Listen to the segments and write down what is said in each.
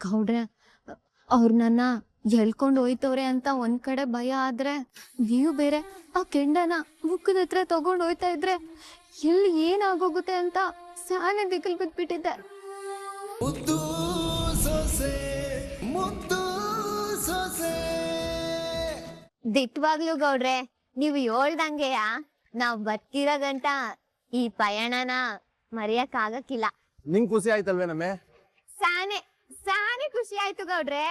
ಗೌಡ್ರೆ ಅವ್ರು ನನ್ನ ಎಳ್ಕೊಂಡು ಹೋಯ್ತವ್ರೆ ಅಂತ ಒಂದ್ ಕಡೆ ಭಯ ಆದ್ರೆ ನೀವು ಬೇರೆ ಆ ಕೆಂಡನ ಮುಖದ ಹತ್ರ ತಗೊಂಡ್ ಹೋಯ್ತಾ ಇದ್ರೆ ಎಲ್ಲಿ ಏನಾಗೋಗುತ್ತೆ ಅಂತ ಸಾನೆ ದಿಕ್ಕಲ್ ಬಿದ್ಬಿಟ್ಟಿದ್ದೆ. ಮುದ್ದು ಸೊಸೆ ಮುದ್ದು ಸೊಸೆ. ದಿಟ್ವಾಗ್ಲು ಗೌಡ್ರೆ ನೀವು ಹೇಳ್ದಂಗೆಯ? ನಾವ್ ಬರ್ತೀರ ಗಂಟ ಈ ಪಯಣನ ಮರೆಯಕ್ ಆಗಕ್ಕಿಲ್ಲ ನಿಂಗ್ ಖುಷಿ ಆಯ್ತಲ್ವೇ ನಮ್ಮೆ ಖುಷಿ ಆಯ್ತು ಗೌಡ್ರೆ!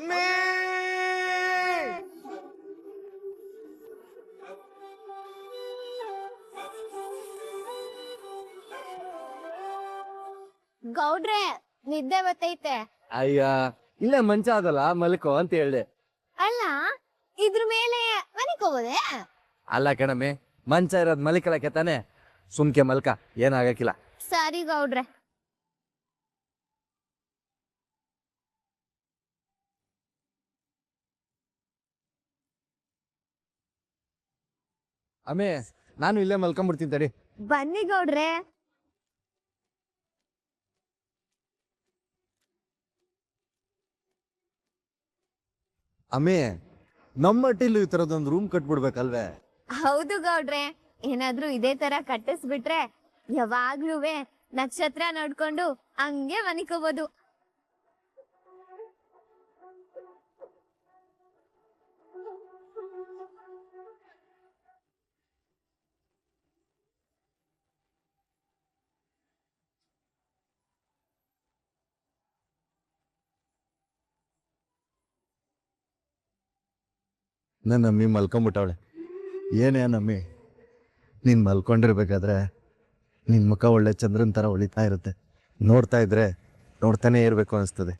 ಅಮ್ಮೇ ಗೌಡ್ರೆ ನಿದ್ದೆ ಬತ್ತೈತೆ. ಅಯ್ಯ ಇಲ್ಲ ಮಂಚ ಅದಲ್ಲ ಮಲ್ಕೋ ಅಂತ ಹೇಳ್ದೆ. ಅಲ್ಲ ಇದ್ರ ಮೇಲೆ ಮನೆಗೆ ಹೋಗೋದೆ? ಅಲ್ಲ ಕಣಮೆ ಮಂಚ ಇರೋದ್ ಮಲಿಕಲಕ್ಕೆ ತಾನೆ ಸುಮ್ಕೆ ಮಲ್ಕ ಏನಾಗಕ್ಕಿಲ್ಲ ಸರಿ ಗೌಡ್ರೆ. ಅಮ್ಮೆ ನಾನು ಇಲ್ಲೇ ಮಲ್ಕೊಂಡ್ಬಿಡ್ತೀನಿ ತಡಿ. ಬನ್ನಿ ಗೌಡ್ರೆ. ಅಮ್ಮೆ ನಮ್ಮ ಹಟ್ಟಿಲು ಈ ತರದೊಂದು ರೂಮ್ ಕಟ್ಬಿಡ್ಬೇಕಲ್ವೇ? ಹೌದು ಗೌಡ್ರೆ ಏನಾದ್ರೂ ಇದೇ ತರ ಕಟ್ಟಿಸ್ಬಿಟ್ರೆ ಯಾವಾಗ್ಲೂ ನಕ್ಷತ್ರ ನೋಡ್ಕೊಂಡು ಹಂಗೆ ಮನಿಕೋಬಹುದು ನನ್ನ ಅಮ್ಮಿ ಮಲ್ಕೊಂಬಿಟ್ಟವಳೆ. ಏನೇ ನಮ್ಮಿ, ನೀನು ಮಲ್ಕೊಂಡಿರ್ಬೇಕಾದ್ರೆ ನಿನ್ನ ಮುಖ ಒಳ್ಳೆ ಚಂದ್ರನ ಥರ ಹೊಳಿತಾ ಇರುತ್ತೆ. ನೋಡ್ತಾ ಇದ್ರೆ ನೋಡ್ತಾನೆ ಇರಬೇಕು ಅನಿಸ್ತದೆ.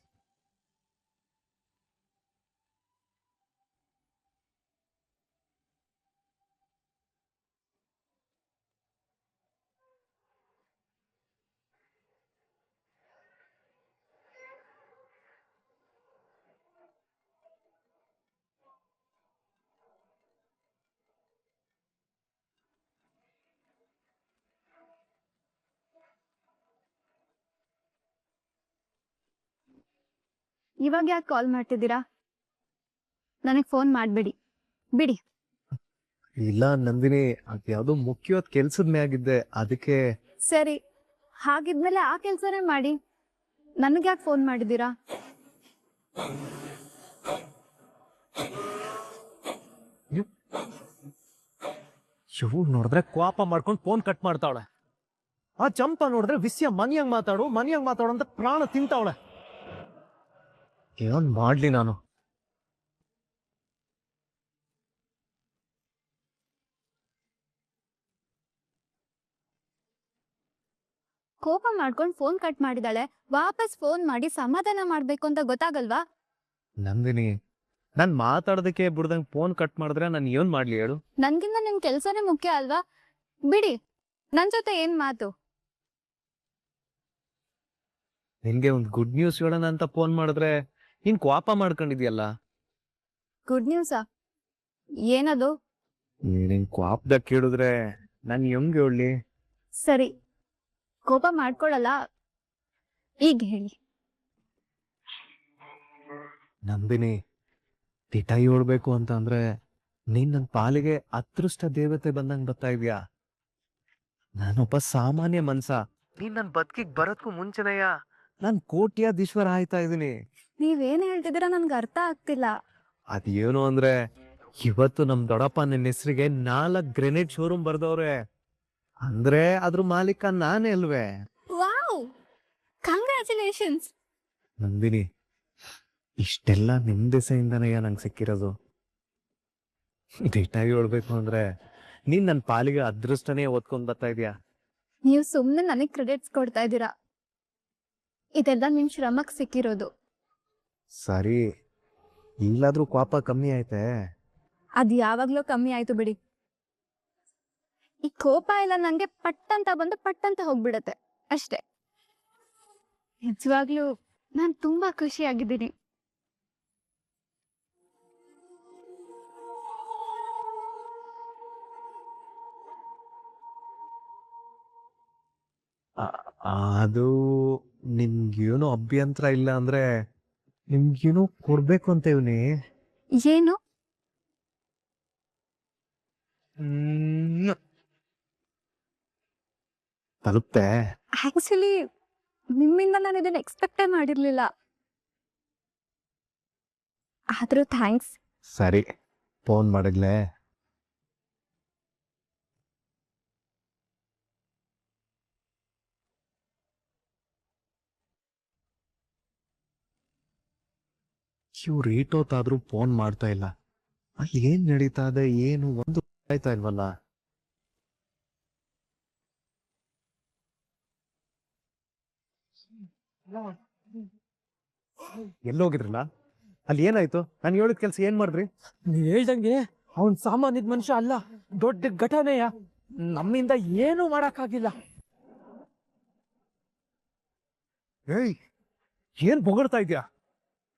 ಇವಾಗ ಯಾಕೆ ಕಾಲ್ ಮಾಡ್ತಿದ್ದೀರಾ? ನನಗೆ ಫೋನ್ ಮಾಡಬೇಡಿ. ಬಿಡಿ. ಇಲ್ಲ ನಂದಿನಿ ಅದ್ ಯಾವ್ದೋ ಮುಖ್ಯವಾದ ಕೆಲ್ಸದ ಮ್ಯಾಗಿದ್ದೆ ಅದಕ್ಕೆ ಸರಿ. ಹಾಗಿದ್ಮೇಲೆ ಆ ಕೆಲಸನೇ ಮಾಡಿ. ನನಗೆ ಯಾಕೆ ಫೋನ್ ಮಾಡಿದ್ದೀರಾ? ಶಿವು ನೋಡಿದ್ರೆ ಕೋಪ ಮಾಡ್ಕೊಂಡು ಫೋನ್ ಕಟ್ ಮಾಡ್ತಾವಳೆ. ಆ ಚಂಪ ನೋಡಿದ್ರೆ ವಿಷಯ ಮನಿಯಂಗ್ ಮಾತಾಡು ಮನಿಯಂಗ್ ಮಾತಾಡು ಅಂತ ಪ್ರಾಣ ತಿಂತಾವಳೆ. ಏನ್ ಮಾಡ್ಲಿ ನಾನು? ಕೋಪ ಮಾಡ್ಕೊಂಡು ಫೋನ್ ಕಟ್ ಮಾಡಿದಾಳೆ. ವಾಪಸ್ ಫೋನ್ ಮಾಡಿ ಸಮಾಧಾನ ಮಾಡ್ಬೇಕು ಅಂತ ಗೊತ್ತಾಗಲ್ವಾ? ನಂದಿನಿ ನಾನ್ ಮಾತಾಡೋದಕ್ಕೆ ಬಿಡ್ದಂಗ್ ಫೋನ್ ಕಟ್ ಮಾಡಿದ್ರೆ ನಾನು ಏನ್ ಮಾಡ್ಲಿ ಹೇಳು? ನನ್ಗಿಂತ ನಿಮ್ ಕೆಲ್ಸನೇ ಮುಖ್ಯ ಅಲ್ವಾ? ಬಿಡಿ ನನ್ ಜೊತೆ ಏನ್ ಮಾತು? ನಿನ್ಗೆ ಒಂದ್ ಗುಡ್ ನ್ಯೂಸ್ ಹೇಳೋಣ ಅಂತ ಫೋನ್ ಮಾಡಿದ್ರೆ ನೀನ್ ಕೋಪ ಮಾಡ್ಕೊಂಡಿದ್ಯಲ್ಲ? ಗುಡ್ ನ್ಯೂಸಾ ಏನದು? ನೀನ್ ಕೇಳಿದ್ರೆ ನಾನ್ ಹೆಂಗ್ ಹೇಳಿ? ಸರಿ ಕೋಪ ಮಾಡ್ಕೊಳಲ್ಲ? ಈಗ ಹೇಳಿ. ನಂದಿನಿ ತಿಟ ಹೇಳ್ಬೇಕು ಅಂತ ಅಂದ್ರೆ ನೀನ್ ನನ್ ಪಾಲಿಗೆ ಅದೃಷ್ಟ ದೇವತೆ ಬಂದಂಗ್ ಬರ್ತಾ ಇದ್ಯಾ? ನಾನೊಬ್ಬ ಸಾಮಾನ್ಯ ಮನ್ಸ. ನೀನ್ ನನ್ ಬದುಕಿಗ್ ಬರೋದ್ಕು ಮುಂಚೆನೆಯ ನಾನ್ ಕೋಟ್ಯಾಧೀಶ್ವರ ಆಯ್ತಾ ಇದೀನಿ ನೀವೇನ್ ಹೇಳ್ತಿದ್ದೀರಾ ನನ್ಗೆ ಅರ್ಥ ಆಗ್ತಿಲ್ಲ. ಅದೇನು ಅಂದ್ರೆ ಇವತ್ತು ನಮ್ ದೊಡ್ಡಪ್ಪ ನಿನ್ನ ಹೆಸರಿಗೆ ನಾಲ್ಕ್ ಗ್ರೆನೇಡ್ ಶೋರೂಮ್ ಬರ್ದವ್ರೆ. ಅಂದ್ರೆ ಅದ್ರ ಮಾಲೀಕ ನಾನೇ ಅಲ್ವೇ? ವಾವ್! ಕಂಗ್ರ್ಯಾಚುಲೇಷನ್ಸ್ ನಂದಿನಿ ಇಷ್ಟೆಲ್ಲ ನಿಮ್ ದೆಸೆಯಿಂದನಯ್ಯ ನಂಗೆ ಸಿಕ್ಕಿರೋದು. ದಿಟ್ಟಾಗಿ ಹೇಳ್ಬೇಕು ಅಂದ್ರೆ ನೀನ್ ನನ್ನ ಪಾಲಿಗೆ ಅದೃಷ್ಟನೇ ಓದ್ಕೊಂಡ್ ಬರ್ತಾ ಇದೀಯ? ನೀವು ಸುಮ್ಮನೆ ನನಗೆ ಕ್ರೆಡಿಟ್ಸ್ ಕೊಡ್ತಾ ಇದ್ದೀರಾ. ಇದೆಲ್ಲ ನಿಮ್ ಶ್ರಮಕ್ ಸಿಕ್ಕಿರೋದು. ಸರಿ. ಇಲ್ಲಾದ್ರೂ ಕೋಪ ಕಮ್ಮಿ ಆಯ್ತೆ ಅದ್ ಯಾವಾಗ್ಲೂ ಕಮ್ಮಿ ಆಯ್ತು ಬಿಡಿ. ಈ ಕೋಪ ಎಲ್ಲ ನಂಗೆ ಪಟ್ಟಂತ ಬಂದು ಪಟ್ಟಂತ ಹೋಗ್ಬಿಡತ್ತೆ ಅಷ್ಟೇ. ನಿಜವಾಗ್ಲೂ ನಾನ್ ತುಂಬಾ ಖುಷಿಯಾಗಿದ್ದೀನಿ. ಅದು ನಿಮ್ಗೇನು ಅಭ್ಯಂತರ ಇಲ್ಲ ಅಂದ್ರೆ ನಿಮ್ಗೇನು ಕೊಡ್ಬೇಕು ಅಂತ ಇವನಿ. ಏನು? ತಲುಪ್ತೆ. ಆಕ್ಚುಲಿ ನಿಮ್ಮಿಂದ ನಾನು ಇದನ್ನ ಎಕ್ಸ್ಪೆಕ್ಟೇ ಮಾಡಿರ್ಲಿಲ್ಲ. ಆದ್ರೂ ಥ್ಯಾಂಕ್ಸ್ ಸರಿ ಫೋನ್ ಮಾಡಿದ್ಲೆ. ಇವ್ರು ಏಟೋತಾದ್ರೂ ಫೋನ್ ಮಾಡ್ತಾ ಇಲ್ಲ. ಅಲ್ಲಿ ಏನ್ ನಡೀತಾ ಇದೆ ಏನು ಒಂದು ಆಯ್ತಾ ಇಲ್ವಲ್ಲ? ಎಲ್ಲೋಗಿದ್ರಲ್ಲ ಅಲ್ಲಿ ಏನಾಯ್ತು? ನಾನು ಹೇಳಿದ ಕೆಲಸ ಏನ್ ಮಾಡಿದ್ರಿ? ನೀವ್ ಹೇಳ್ದಂಗೆ ಅವನ್ ಸಾಮಾನ್ಯದ ಮನುಷ್ಯ ಅಲ್ಲ ದೊಡ್ಡ ಘಟನೆಯ. ನಮ್ಮಿಂದ ಏನು ಮಾಡಕ್ಕಾಗಿಲ್ಲ. ಏಯ್ ಏನ್ ಬೊಗಳ್ತಾ ಇದ್ಯಾ?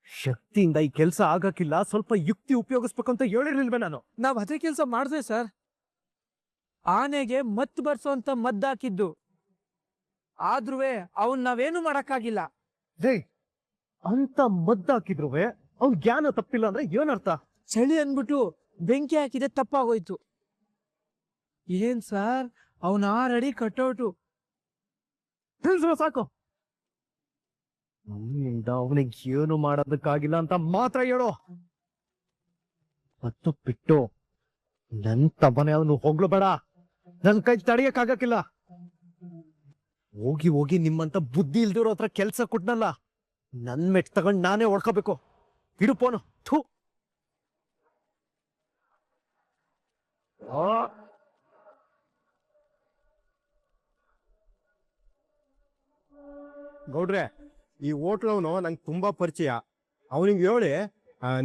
ಶಕ್ತಿಯಿಂದ ಈ ಕೆಲಸ ಆಗಕ್ಕಿಲ್ಲ. ಸ್ವಲ್ಪ ಯುಕ್ತಿ ಉಪಯೋಗಿಸ್ಬೇಕು ಅಂತ ಹೇಳಿರ್ಲಿಲ್ವೇ ನಾನು? ನಾವ್ ಅದೇ ಕೆಲಸ ಮಾಡಿದ್ವಿ ಸರ್. ಆನೆಗೆ ಮತ್ ಬರ್ಸೋಂತ ಮದ್ದಾಕಿದ್ದು ಆದ್ರೂ ಅವನ್ ನಾವೇನು ಮಾಡಕ್ಕಾಗಿಲ್ಲ. ರೇ ಅಂತ ಮದ್ದಾಕಿದ್ರು ಅವ್ನ್ ಜ್ಞಾನ ತಪ್ಪಿಲ್ಲ ಅಂದ್ರೆ ಏನರ್ಥ? ಚಳಿ ಅನ್ಬಿಟ್ಟು ಬೆಂಕಿ ಹಾಕಿದೆ ತಪ್ಪಾಗೋಯ್ತು. ಏನ್ ಸರ್? ಅವನ್ ಆರಡಿ ಕಟ್ಟೋಟು. ನಿಲ್ಸು ಸಾಕು. ನನ್ನಿಂದ ಅವನಿಗೆ ಏನು ಮಾಡೋದಕ್ಕಾಗಿಲ್ಲ ಅಂತ ಮಾತ್ರ ಹೇಳು. ಮತ್ತು ಬಿಟ್ಟು ನನ್ ತಮ್ಮನೆ ಅವನು ಹೋಗ್ಲು ಬೇಡ. ನನ್ ಕೈ ತಡೆಯಕ್ಕಾಗಕ್ಕಿಲ್ಲ ಹೋಗಿ ಹೋಗಿ ನಿಮ್ಮಂತ ಬುದ್ಧಿ ಇಲ್ದಿರೋ ಹತ್ರ ಕೆಲ್ಸ ಕೊಟ್ನಲ್ಲ, ನನ್ ಮೆಟ್ ತಗೊಂಡ್ ನಾನೇ ಹೊಡ್ಕೋಬೇಕು. ಇಡು ಪೋನು. ಥೂ. ಗೌಡ್ರೆ ಈ ಹೋಟ್ಲವನು ನಂಗೆ ತುಂಬಾ ಪರಿಚಯ. ಅವನಿಗೆ ಹೇಳಿ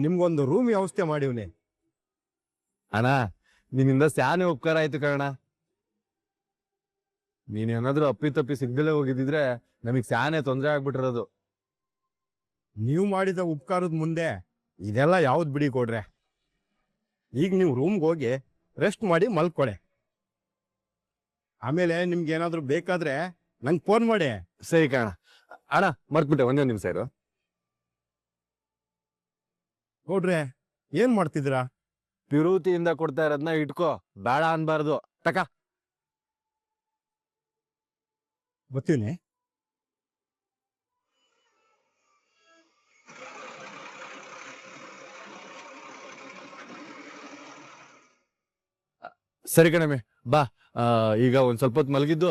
ನಿಮ್ಗೊಂದು ರೂಮ್ ವ್ಯವಸ್ಥೆ ಮಾಡಿವ್ನಿ. ಅಣ್ಣ ನಿನ್ನಿಂದ ಸ್ಯಾನೆ ಉಪಕಾರ ಆಯ್ತು ಕಣ ನೀನ್ ಏನಾದ್ರೂ ಅಪ್ಪಿ ತಪ್ಪಿ ಸಿಗ್ದಲೇ ಹೋಗಿದ್ದಿದ್ರೆ ನಮಗ್ ಸ್ಯಾನೆ ತೊಂದರೆ ಆಗ್ಬಿಟ್ಟಿರೋದು. ನೀವು ಮಾಡಿದ ಉಪಕಾರದ ಮುಂದೆ ಇದೆಲ್ಲ ಯಾವ್ದು ಬಿಡಿ ಕೊಡ್ರೆ. ಈಗ ನೀವು ರೂಮ್ಗೆ ಹೋಗಿ ರೆಸ್ಟ್ ಮಾಡಿ ಮಲ್ಕೊಳೆ. ಆಮೇಲೆ ನಿಮ್ಗೆ ಏನಾದರೂ ಬೇಕಾದ್ರೆ ನಂಗೆ ಫೋನ್ ಮಾಡಿ. ಸರಿ ಕಣ ಅಣ್ಣ ಮರ್ತ್ಬಿಟ್ಟೆ ಒಂದೇ ನಿಮಿಷ ಇರು. ನೋಡ್ರೆ ಏನ್ ಮಾಡ್ತಿದ್ದೀರಾ? ವಿರೂತಿಯಿಂದ ಕೊಡ್ತಾ ಇರೋದನ್ನ ಇಟ್ಕೋ ಬೇಡ ಅನ್ಬಾರ್ದು. ತಕ. ಗೊತ್ತೀನಿ ಸರಿ ಕಣಮಿ ಬಾ. ಈಗ ಒಂದ್ ಸ್ವಲ್ಪ ಹೊತ್ತು ಮಲಗಿದ್ದು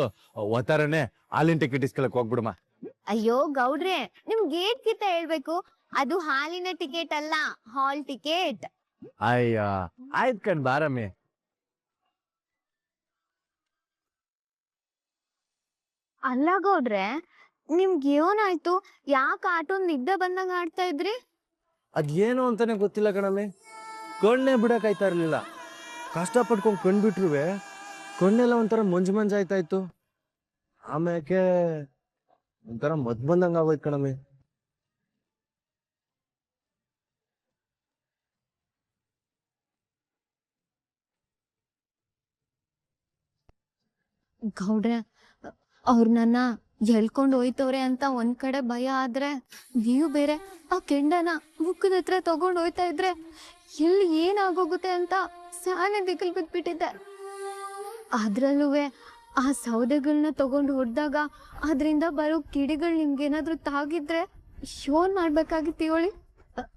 ಒತ್ತಾರನೆ ಹಾಲಿನ ಟಿಕೆಟ್ ಇಸ್ಕೊಳಕ್ ಹೋಗ್ಬಿಡಮ್ಮ. ಅಯ್ಯೋ ಗೌಡ್ರೆ ನಿಮ್ ಗೇಟ್ ಕಿತ್ತ ಹೇಳ್ಬೇಕು. ಅದು ಹಾಲಿನ ಟಿಕೆಟ್ ಅಲ್ಲ ಹಾಲ್ ಟಿಕೆಟ್. ಅಯ್ಯ ಆಯ್ತ್ ಕಣ್ ಬಾರಮ್ಮೆ. ಅಲ್ಲ ಗೌಡ್ರೆ ನಿಮ್ಗೆ ಏನಾಯ್ತು? ಯಾಕೆ ಆಟೋ ನಿದ್ದೆ ಬಂದಂಗ ಆಡ್ತಾ ಇದ್ರಿ? ಅದೇನು ಅಂತಾನೆ ಗೊತ್ತಿಲ್ಲ ಕಣಮ್ಮೆ. ಕಣ್ಣೆ ಬಿಡಕ್ ಆಯ್ತಾ ಇರ್ಲಿಲ್ಲ. ಕಷ್ಟ ಪಟ್ಕೊಂಡ್ ಕಣ್ಬಿಟ್ರುವೆ ಕಣ್ಣೆಲ್ಲ ಒಂಥರ ಮಂಜು ಮಂಜು ಆಯ್ತಾ ಇತ್ತು ಆಮ್ಯಾಕೆ ಒಂಥರ ಮದ್ ಬಂದಂಗ ಆಗೋಯ್ತು ಕಣಮೆ ಗೌಡ್ರೆ, ಅವ್ರು ನನ್ನ ಎಳ್ಕೊಂಡು ಹೋಯ್ತವ್ರೆ ಅಂತ ಒಂದ್ ಕಡೆ ಭಯ ಆದ್ರೆ ನೀವು ಬೇರೆ ಆ ಕೆಂಡನ ಮುಖದ ಹತ್ರ ತಗೊಂಡ್ ಹೋಯ್ತಾ ಇದ್ರೆ ಎಲ್ಲಿ ಏನಾಗೋಗುತ್ತೆ ಅಂತ ಸಾನೆ ದಿಕ್ಕಲ್ ಬಿದ್ಬಿಟ್ಟಿದ್ದೆ ಅದ್ರಲ್ಲೂ ಆ ಸೌದೆಗಳನ್ನ ತಗೊಂಡು ಹೊಡೆದಾಗ ಅದರಿಂದ ಬರೋ ಕಿಡಿಗಳು ನಿಮ್ಗೇನಾದ್ರೂ ತಾಗಿದ್ರೆ ಶೋನ್ ಮಾಡ್ಬೇಕಾಗಿತ್ತು ಹೇಳಿ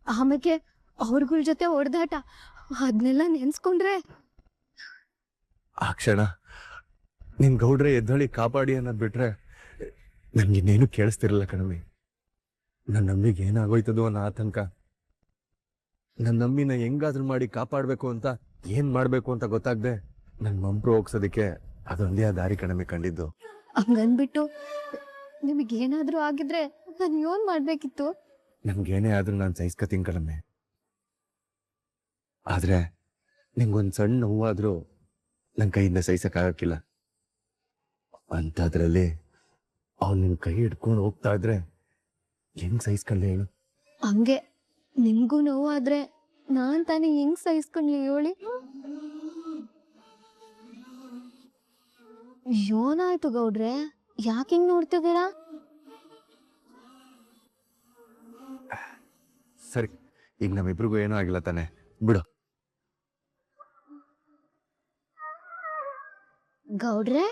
ಆಮೇಲೆ ಅವ್ರಗಳ ಜೊತೆ ಹೊಡೆದಾಟ ಅದನ್ನೆಲ್ಲ ನೆನ್ಸ್ಕೊಂಡ್ರೆ? ಆ ಕ್ಷಣ ನಿನ್ ಗೌಡ್ರೆ ಎದ್ದಳಿ ಕಾಪಾಡಿ ಅನ್ನೋದ್ ಬಿಟ್ರೆ ನನ್ಗಿನ್ನೇನು ಕೇಳಿಸ್ತಿರಲ್ಲ ಕಣಮ್ಮಿ ನನ್ನ ನಂಬಿಗೆ ಏನಾಗೋಯ್ತದೋ ಅನ್ನೋ ಆತಂಕ ನನ್ನ ನಂಬಿನ ಹೆಂಗಾದ್ರೂ ಮಾಡಿ ಕಾಪಾಡ್ಬೇಕು ಅಂತ ಏನ್ ಮಾಡ್ಬೇಕು ಅಂತ ಗೊತ್ತಾಗದೆ ನನ್ ಮಂಪ್ರು ಹೋಗ್ಸೋದಕ್ಕೆ ಅದೊಂದೇ ಆ ದಾರಿ ಕಣಮೆ ಕಂಡಿದ್ದು. ಹಂಗನ್ಬಿಟ್ಟು ನಿಮಗೇನಾದ್ರೂ ಆಗಿದ್ರೆ ನಾನು ಏನ್ ಮಾಡ್ಬೇಕಿತ್ತು. ನಮ್ಗೇನೇ ಆದ್ರೂ ನಾನು ಸಹಿಸ್ಕತೀನಿ ಕಣಮೆ ಆದ್ರೆ ನಿಂಗೊಂದು ಸಣ್ಣ ನೋವಾದ್ರೂ ನನ್ನ ಕೈಯಿಂದ ಸಹಿಸಕ್ಕಾಗಕ್ಕಿಲ್ಲ. ಅಂಥದ್ರಲ್ಲಿ ಅವ್ನು ನಿನ್ ಕೈ ಹಿಡ್ಕೊಂಡು ಹೋಗ್ತಾ ಇದ್ರೆ ಹೆಂಗ್ ಸಹಿಸ್ಕೊಂಡೆ ಹೇಳು? ಹಂಗೆ ನಿಮ್ಗೂ ನೋವಾದ್ರೆ ನಾನ್ ತಾನೇ ಹೆಂಗ್ ಸಹಿಸ್ಕೊಂಡ್ಲಿ ಹೇಳಿ? ಏನಾಯ್ತು ಗೌಡ್ರೆ ಯಾಕೆ ಹಿಂಗ್ ನೋಡ್ತಿದ್ದೀರಾ? ಸರಿ ಈಗ ನಮ್ಮಿಬ್ರಿಗೂ ಏನೂ ಆಗಿಲ್ಲ ತಾನೆ. ಬಿಡು. ಗೌಡ್ರೆ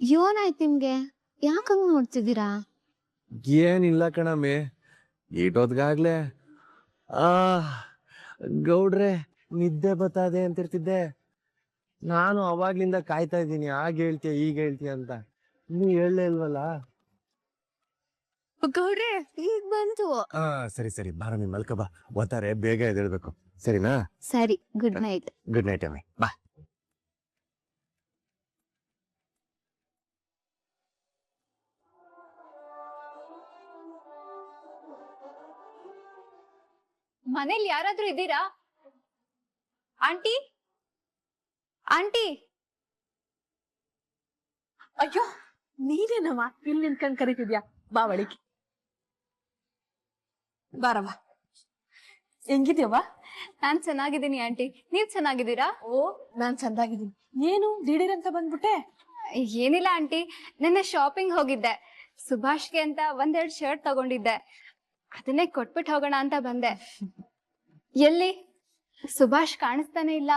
ಏನಾಯ್ತು ನಿಮ್ಗೆ ಯಾಕೆ ಹಂಗ್ ನೋಡ್ತಿದ್ದೀರಾ? ಏನಿಲ್ಲ ಕಣಮ್ಮಿ ಈಟೋದ್ಗಾಗ್ಲೇ. ಆ ಗೌಡ್ರೆ ನಿದ್ದೆ ಬತ್ತಾದೆ ಅಂತಿರ್ತಿದ್ದೆ. ನಾನು ಅವಾಗ್ಲಿಂದ ಕಾಯ್ತಾ ಇದ್ದೀನಿ. ಆಗ ಹೇಳ್ತೀಯ ಈಗ ಹೇಳ್ತೀಯ ಅಂತ. ನೀ ಹೇಳಲೇ ಇಲ್ವಲ್ಲ? ಗೌಡ್ರೆ ಈಗ ಬಂತು ಆ ಸರಿ ಸರಿ. ಬಾರಮ್ಮಿ ಮಲ್ಕ ಬಾ. ಒತ್ತಾರೆ ಬೇಗ ಎದ್ದೇಳ್ಬೇಕು. ಸರಿನಾ? ಸರಿ ಗುಡ್ ನೈಟ್. ಗುಡ್ ನೈಟ್ ಅಮ್ಮಿ ಬಾ. ಮನೇಲಿ ಯಾರಾದ್ರೂ ಇದ್ದೀರಾ? ಆಂಟಿ? ಆಂಟಿ. ಅಯ್ಯೋ ನೀನೇನವ ಇಲ್ಲಿ ನಿಂತ್ಕೊಂಡ್ ಕರಿತಿದ್ಯಾ? ಬಾ ಒಳಗೆ ಬಾರವ್ವ. ಹೆಂಗಿದ್ಯವ್ವ? ನಾನ್ ಚೆನ್ನಾಗಿದ್ದೀನಿ ಆಂಟಿ. ನೀವ್ ಚೆನ್ನಾಗಿದ್ದೀರಾ? ಓ ನಾನ್ ಚಂದಾಗಿದ್ದೀನಿ. ಏನು ದಿಢೀರಂತ ಬಂದ್ಬಿಟ್ಟೆ? ಏನಿಲ್ಲ ಆಂಟಿ. ನಿನ್ನೆ ಶಾಪಿಂಗ್ ಹೋಗಿದ್ದೆ. ಸುಭಾಷ್ಗೆ ಅಂತ ಒಂದೆರಡು ಶರ್ಟ್ ತಗೊಂಡಿದ್ದೆ. ಅದನ್ನೇ ಕೊಟ್ಬಿಟ್ಟು ಹೋಗೋಣ ಅಂತ ಬಂದೆ. ಎಲ್ಲಿ? ಸುಭಾಷ್ ಕಾಣಿಸ್ತಾನೆ ಇಲ್ಲ.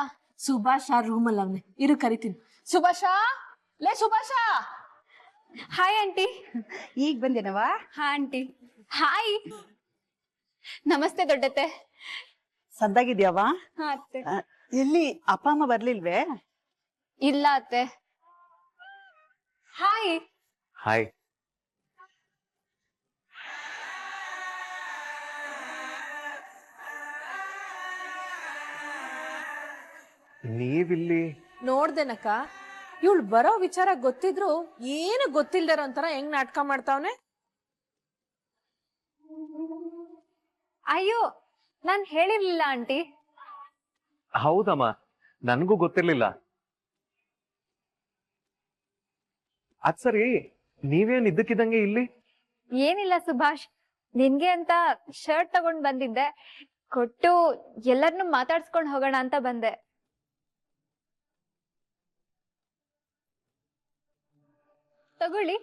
ಸುಭಾಷ್ ರೂಮ್ ರೂಮಲ್ಲಿ ಅವನೇ. ಇರು ಕರಿತೀನಿ. ಸುಭಾಷ? ಲೇ ಸುಭಾಷ? ಹಾಯ್ ಆಂಟಿ ಈಗ ಬಂದೇನವಾ ಹಾ ಆಂಟಿ ಹಾಯ್ ನಮಸ್ತೆ ದೊಡ್ಡತ್ತೆ. ಸದ್ದಾಗಿದ್ಯಾವ ಹಾ ಅತ್ತೆ. ಎಲ್ಲಿ ಅಪ್ಪ ಅಮ್ಮ ಬರ್ಲಿಲ್ವೇ? ಇಲ್ಲ ಅತ್ತೆ. ಹಾಯ್ ಹಾಯ್ ನೀವಿಲ್ಲಿ? ನೋಡ್ದೆನಕ್ಕ ಇವಳು ಬರೋ ವಿಚಾರ ಗೊತ್ತಿದ್ರು ಏನು ಗೊತ್ತಿಲ್ದಿರೋ ಒಂಥರ ಹೆಂಗ್ ನಾಟಕ ಮಾಡ್ತಾವನೆ? ಅಯ್ಯೋ ನಾನ್ ಹೇಳಿರ್ಲಿಲ್ಲ ಆಂಟಿ. ಹೌದಮ್ಮ ನನಗೂ ಗೊತ್ತಿರ್ಲಿಲ್ಲ. ಅದ್ ಸರಿ ನೀವೇನ್ ಇದ್ದಕ್ಕಿದ್ದಂಗೆ ಇಲ್ಲಿ? ಏನಿಲ್ಲ ಸುಭಾಷ್ ನಿನ್ಗೆ ಅಂತ ಶರ್ಟ್ ತಗೊಂಡ್ ಬಂದಿದ್ದೆ. ಕೊಟ್ಟು ಎಲ್ಲರನ್ನು ಮಾತಾಡ್ಸ್ಕೊಂಡ್ ಹೋಗೋಣ ಅಂತ ಬಂದೆ. ತಗೊಳ್ಳಿ